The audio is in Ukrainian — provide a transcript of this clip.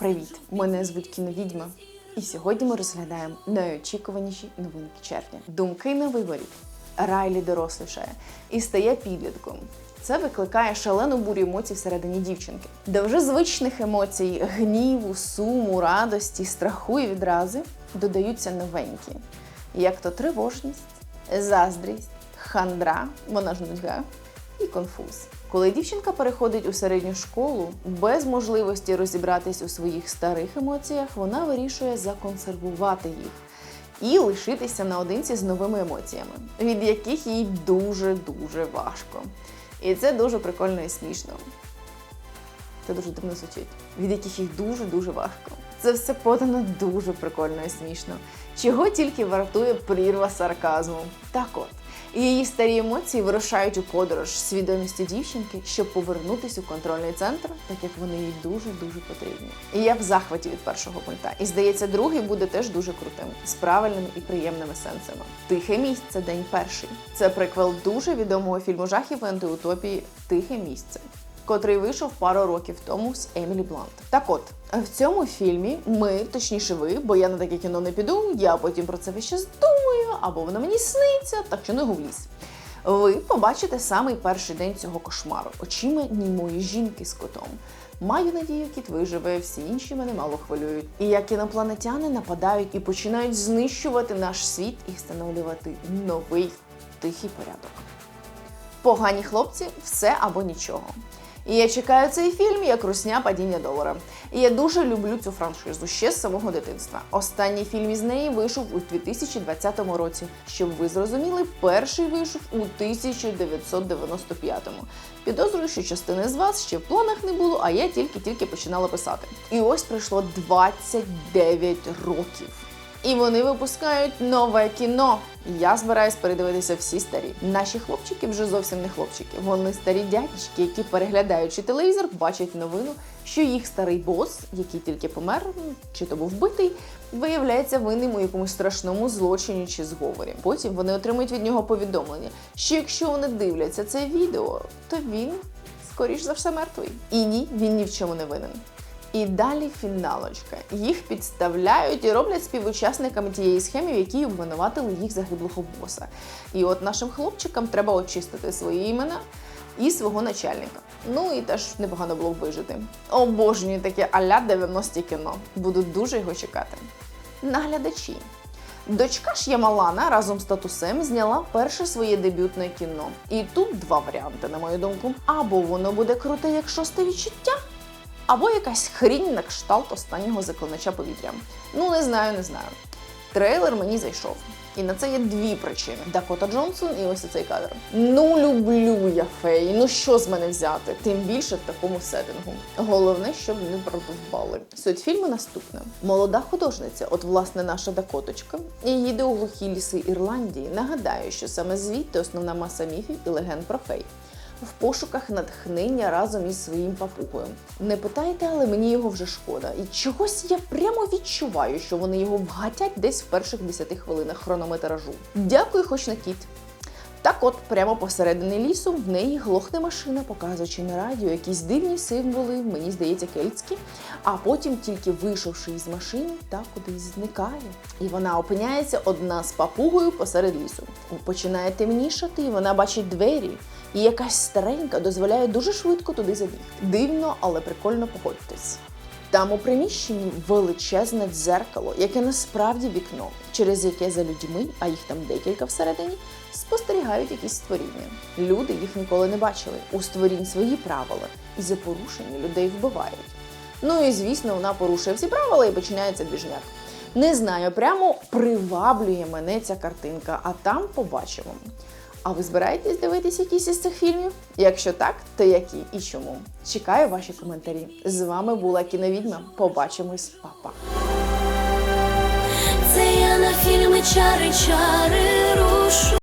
Привіт! Мене звуть Кіновідьма. І сьогодні ми розглядаємо найочікуваніші новинки червня. Думки на виборі. Райлі дорослішає і стає підлітком. Це викликає шалену бурю емоцій всередині дівчинки. До вже звичних емоцій гніву, суму, радості, страху і відрази додаються новенькі, як то тривожність, заздрість, хандра, вона ж нудьга, і конфуз. Коли дівчинка переходить у середню школу, без можливості розібратись у своїх старих емоціях, вона вирішує законсервувати їх і лишитися наодинці з новими емоціями, від яких їй дуже-дуже важко. І це дуже прикольно і смішно. Це дуже дивно звучить. Від яких їх дуже-дуже важко. Це все подано дуже прикольно і смішно. Чого тільки вартує прірва сарказму. Так от. Її старі емоції вирушають у подорож свідомістю дівчинки, щоб повернутись у контрольний центр, так як вони їй дуже-дуже потрібні. І я в захваті від першого пульта. І здається, другий буде теж дуже крутим, з правильними і приємними сенсами. Тихе місце, день перший. Це приквел дуже відомого фільму жахів антиутопії Тихе місце котрий вийшов пару років тому з Емілі Блант. Так от, в цьому фільмі ми, точніше ви, бо я на таке кіно не піду, я потім про це час думаю, або воно мені сниться, так що не гублісь. Ви побачите самий перший день цього кошмару очима німої жінки з котом. Маю надію, кіт виживе, всі інші мене мало хвилюють. І як інопланетяни нападають і починають знищувати наш світ і встановлювати новий тихий порядок. Погані хлопці все або нічого. І я чекаю цей фільм як русня падіння долара. І я дуже люблю цю франшизу ще з самого дитинства. Останній фільм із неї вийшов у 2020 році. Щоб ви зрозуміли, перший вийшов у 1995-му. Підозрюю, що частини з вас ще в планах не було, а я тільки-тільки починала писати. І ось пройшло 29 років. І вони випускають нове кіно. Я збираюсь передивитися всі старі. Наші хлопчики вже зовсім не хлопчики. Вони старі дядечки, які, переглядаючи телевізор, бачать новину, що їх старий бос, який тільки помер, чи то був вбитий, виявляється винним у якомусь страшному злочині чи зговорі. Потім вони отримують від нього повідомлення, що якщо вони дивляться це відео, то він скоріш за все мертвий. І ні, він ні в чому не винен. І далі фіналочка. Їх підставляють і роблять співучасниками тієї схеми, в якій обвинуватили їх загиблого боса. І от нашим хлопчикам треба очистити свої імена і свого начальника. Ну і теж непогано було вижити. Обожнюю таке аля 90 кіно. Буду дуже його чекати. Наглядачі. Дочка ж Ямалана разом з татусем зняла перше своє дебютне кіно. І тут два варіанти, на мою думку. Або воно буде круте, як шосте відчуття, або якась хрінь на кшталт останнього заклинача повітря. Ну, не знаю, не знаю. Трейлер мені зайшов. І на це є дві причини: Дакота Джонсон і ось цей кадр. Ну, люблю я фей. Ну що з мене взяти? Тим більше в такому сеттингу. Головне, щоб не продовбали. Суть фільму наступна: молода художниця, от власне наша Дакоточка, і їде у глухі ліси Ірландії. Нагадаю, що саме звідти основна маса міфів і легенд про фей в пошуках натхнення разом із своїм папугою. Не питайте, але мені його вже шкода. І чогось я прямо відчуваю, що вони його вгатять десь в перших 10 хвилинах хронометражу. Дякую, хоч на кіт. Так от, прямо посередині лісу в неї глохне машина, показуючи на радіо якісь дивні символи, мені здається, кельтські. А потім, тільки вийшовши із машини, та кудись зникає. І вона опиняється одна з папугою посеред лісу. Починає темнішати, і вона бачить двері. І якась старенька дозволяє дуже швидко туди забігти. Дивно, але прикольно погодьтесь. Там у приміщенні величезне дзеркало, яке насправді вікно, через яке за людьми, а їх там декілька всередині, спостерігають якісь створіння. Люди їх ніколи не бачили. У створінь свої правила, і за порушення людей вбивають. Ну і звісно, вона порушує всі правила і починається двіжняк. Не знаю, прямо приваблює мене ця картинка, а там побачимо. А ви збираєтесь дивитись якісь із цих фільмів? Якщо так, то які і чому? Чекаю ваші коментарі. З вами була кіновідьма. Побачимось, Па-па! Це я на фільми чари, чари рушу.